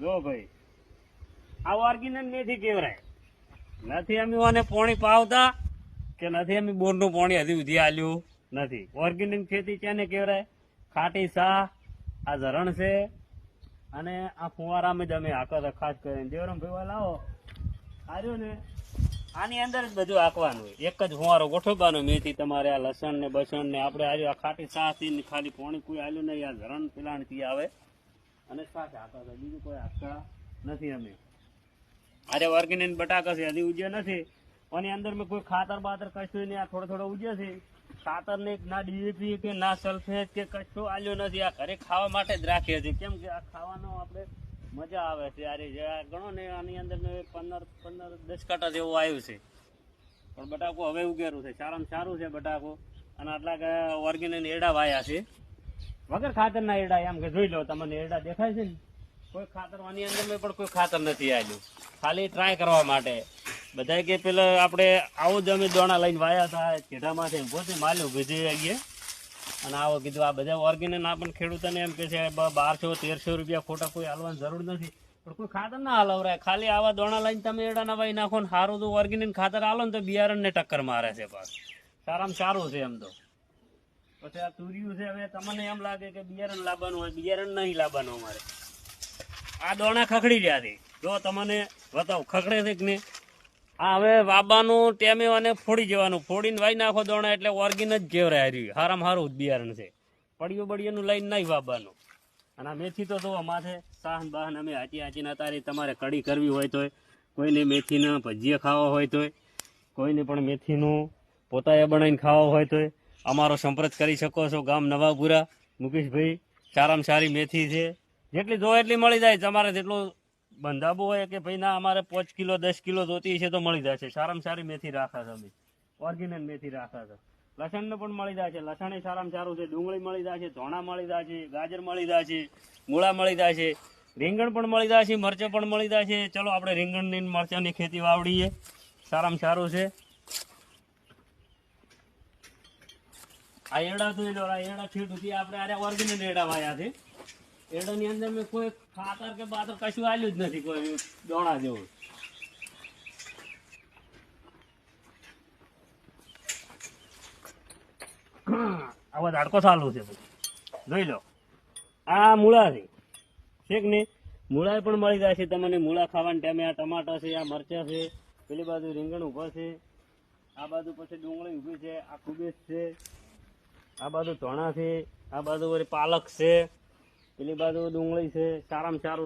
જો ભાઈ. આ ઓર્ગિનલ મેથી કેવરાય. નથી અમે ઓને પોણી પાવતા કે નથી અમે બોરનું પોણી હજી ઉધી આલ્યું? નથી. ઓર્ગેનિક ખેતી ક્યાંને કહેવાય ખાટી સા આ ઝરણ છે. અને આ ફુવારામાં જ અમે આકર ખાસ કરીને. દેવરામ ભાઈ લાવો આવ્યો ને? આની અંદર જ બધું આંકવાનું હોય. એક જ ફુવારો ગોઠવવાનો મેથી તમારે આ લસણ ને બસણ ને આપણે આ ખાટી સાથી ખાલી પોણી કોઈ આવ્યું નહીં. આ ઝરણ પેલાણથી આવે. અને સાથે આંકવા છે બીજું કોઈ આપતા નથી અમે. આજે વર્ગીને બટાકા છે હજી ઉજ્યો નથી. અને અંદર મેં કોઈ ખાતર બાતર કશું નહીં આ થોડો થોડો ઉજ્યો છે. ખાતર ને ના ડીએપી કે ના સલ્ફેટ કે કશું આલ્યો નથી. આ ઘરે ખાવા માટે જ રાખીએ છીએ. કેમ કે આ ખાવાનો આપણે મજા આવે છે. આ ગણો ને આની અંદર મેં પંદર પંદર દસ કાંટા જેવું આવ્યું છે. પણ બટાકો હવે ઉગેરું છે. સારામાં સારું છે બટાકો. અને આટલા ઓર્ગેનિક એડા વાયા છે. વગર ખાતરના એડા એમ કે જોઈ લો, તમને એડા દેખાય છે ને? કોઈ ખાતર આની અંદર મેં પણ કોઈ ખાતર નથી આવ્યું ખાલી ટ્રાય કરવા માટે. બધા કે પેલા આપણે આવું જ અમે દોણા લઈને વાયા હતા જેઠામાંથી પોતે માલ્યું ભેજી આવીએ. અને આવો કીધું, આ બધા ઓર્ગેનિક ના પણ ખેડૂતોને એમ કે છે બારસો, તેરસો રૂપિયા ખોટા કોઈ હાલવાની જરૂર નથી. પણ કોઈ ખાતર ના હાલવરાય. ખાલી આવા દોણા લઈને તમે એડાના વાઈ નાખો ને સારું તો ઓર્ગેનિક ખાતર હાલો ને તો બિયારણને ટક્કર મારે છે પાછ. સારામાં સારું છે એમ તો. પછી આ તુર્યું છે, હવે તમને એમ લાગે કે બિયારણ લાવવાનું હોય, બિયારણ નહીં લાવવાનું અમારે. આ દોણા ખખડી રહ્યા છે. જો તમને બતાવો, ખખડે છે કે નહીં? આ હવે વાબાનું ટેમે અને ફોડી જવાનું. ફોડીને વાઈ નાખો દોણા એટલે ઓર્ગિન જ કેવરાય રહ્યું હારામ હારું જ બિયારણ છે. પડિયું બળિયાનું લઈને નહીં વાવવાનું અને મેથી તો જોવા, માથે સાહન બાહન અમે હાચી હાચીને તારી તમારે કઢી કરવી હોય તોય, કોઈને મેથીના ભજીયા ખાવા હોય તોય, કોઈને પણ મેથીનું પોતાએ બનાવીને ખાવા હોય તોય અમારો સંપર્ક કરી શકો છો. ગામ નવાપુરા, મુકેશભાઈ સારામાં સારી મેથી છે. જેટલી જો એટલી મળી જાય. તમારે જેટલું બંધાબો હોય કે ભાઈ ના, અમારે પાંચ કિલો, દસ કિલો જોતી છે તો મળી જાય છે. સારામાં સારી મેથી રાખા છે અમે. ઓરિજિનલ મેથી રાખા છે. લસણનું પણ મળી જાય છે. લસણ સારામાં સારું છે. ડુંગળી મળી જાય છે. ધોણા મળી જાય છે. ગાજર મળી જાય છે. મૂળા મળી જાય છે. રીંગણ પણ મળી જાય છે. મરચાં પણ મળી જાય છે. ચલો આપણે રીંગણની મરચાંની ખેતી વાવડીએ. સારામાં સારું છે. આ એડા તો જો આ એડા ફીટ હતી આપણે આરે ઓર્ગેનિક એડા વાયા છે. એડાની અંદર મેં કોઈ ખાતર કે બાતર કશું આલ્યું જ નથી, કોઈ દોણા જેવું. આવા ઝાડકો ચાલુ છે જોઈ લો. આ મૂળા છે. છે કે નહીં? મૂળા પણ મળી જાય છે. તમને મૂળા ખાવાના ટાઈમે આ ટમાટા છે, આ મરચાં છે, પેલી બાજુ રીંગણ ઊભા છે, આ બાજુ પછી ડુંગળી ઊભી છે, આ કુબેસ છે. આ બાજુ ધોણા છે આ બાજુ પાલક છે પેલી બાજુ ડુંગળી છે સારામાં સારું